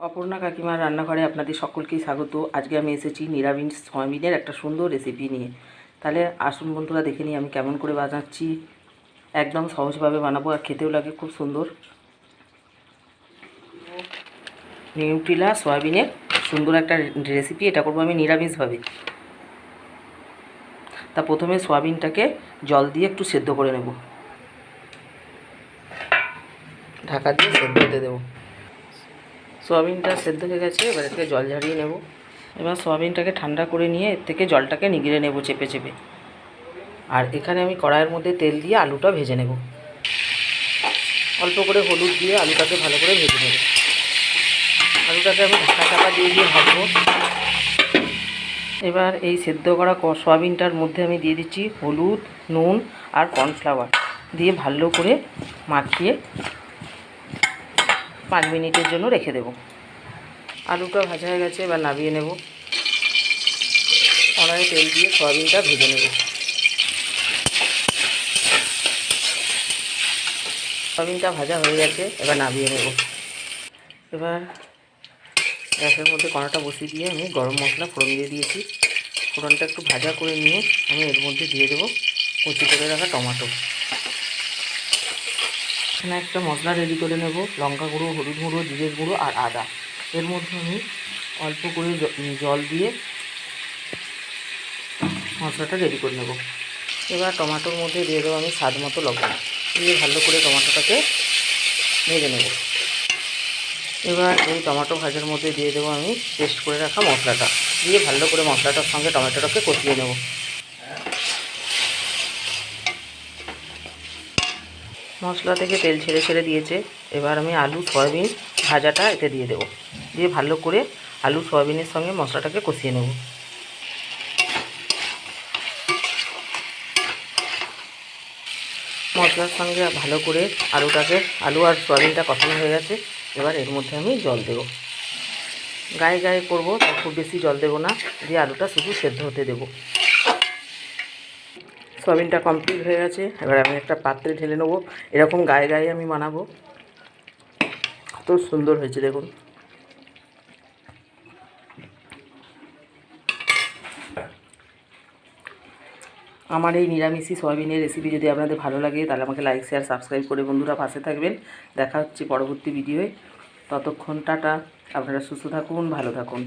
অপর্ণা কাকিমার রান্নাঘরে আপনাদের সকলকেই স্বাগত। আজকে আমি এসেছি নিরামিষ সয়াবিনের একটা সুন্দর রেসিপি নিয়ে। তাহলে আসুন বন্ধুরা, দেখে নিই আমি কেমন করে বানাচ্ছি। একদম সহজভাবে বানাবো আর খেতেও লাগে, খুব সুন্দর। নিউট্রিলা সয়াবিনের সুন্দর একটা রেসিপি এটা করব আমি নিরামিষভাবে। তা প্রথমে সয়াবিনটাকে জল দিয়ে একটু সেদ্ধ করে নেব। ঢাকা দিয়ে সেদ্ধ হতে দেবো। সোয়াবিনটা সেদ্ধ হয়ে গেছে, এবার থেকে জল ঝারিয়ে নেব। এবার সোয়াবিনটাকে ঠান্ডা করে নিয়ে এর থেকে জলটাকে নিগড়ে নেব চেপে চেপে। আর এখানে আমি কড়াইয়ের মধ্যে তেল দিয়ে আলুটা ভেজে নেব। অল্প করে হলুদ দিয়ে আলুটাকে ভালো করে ভেজে নেব। আলুটাকে আমি ঢাকা চাপা দিয়ে দিয়ে ভাজবো। এবার এই সেদ্ধ করা সয়াবিনটার মধ্যে আমি দিয়ে দিচ্ছি হলুদ, নুন আর কর্নফ্লাওয়ার। দিয়ে ভালো করে মাখিয়ে পাঁচ মিনিটের জন্য রেখে দেব। আলুটা ভাজা হয়ে গেছে, এবার নামিয়ে নেব। কড়াই তেল দিয়ে সয়াবিনটা ভেজে নেব। সয়াবিনটা ভাজা হয়ে গেছে, এবার নামিয়ে নেব। এবার গ্যাসের মধ্যে কড়াটা বসিয়ে দিয়ে আমি গরম মশলা ফোড়ন দিয়ে দিয়েছি। ফোড়নটা একটু ভাজা করে নিয়ে আমি এর মধ্যে দিয়ে দেবো কুচি করে রাখা টমেটো। এখানে একটা মশলা রেডি করে নেব। লঙ্কা গুঁড়ো, হলুদ গুঁড়ো, জিরের গুঁড়ো আর আদা। এর মধ্যে আমি অল্প করে জল দিয়ে মশলাটা রেডি করে নেব। এবার টমেটোর মধ্যে দিয়ে দেবো আমি স্বাদ মতো লবণ। দিয়ে ভালো করে টমেটোটাকে ভেজে নেব। এবার এই টমেটো ভাজার মধ্যে দিয়ে দেবো আমি পেস্ট করে রাখা মশলাটা। দিয়ে ভালো করে মশলাটার সঙ্গে টমেটোটাকে কষিয়ে নেব। মশলা থেকে তেল ছেড়ে ছেড়ে দিয়েছে। এবার আমি আলু, সয়াবিন ভাজাটা এতে দিয়ে দেবো। দিয়ে ভালো করে আলু, সয়াবিনের সঙ্গে মশলাটাকে কষিয়ে নেব। মশলার সঙ্গে ভালো করে আলুটাকে, আলু আর সয়াবিনটা কষানো হয়ে গেছে। এবার এর মধ্যে আমি জল দেবো। গায়ে গায়ে করব খুব বেশি জল দেবো না। দিয়ে আলুটা শুধু সেদ্ধ হতে দেবো। সয়াবিনটা কমপ্লিট হয়ে গেছে। এবার আমি একটা পাত্রে ঢেলে নেব। এরকম গায়ে গায়ে আমি বানাবো। কত সুন্দর হয়েছে দেখুন। আমার এই নিরামিষি সয়াবিনের রেসিপি যদি আপনাদের ভালো লাগে, তাহলে আমাকে লাইক শেয়ার সাবস্ক্রাইব করে বন্ধুরা পাশে থাকবেন। দেখা হচ্ছে পরবর্তী ভিডিওয় ততক্ষণ টাটা। আপনারা সুস্থ থাকুন, ভালো থাকুন।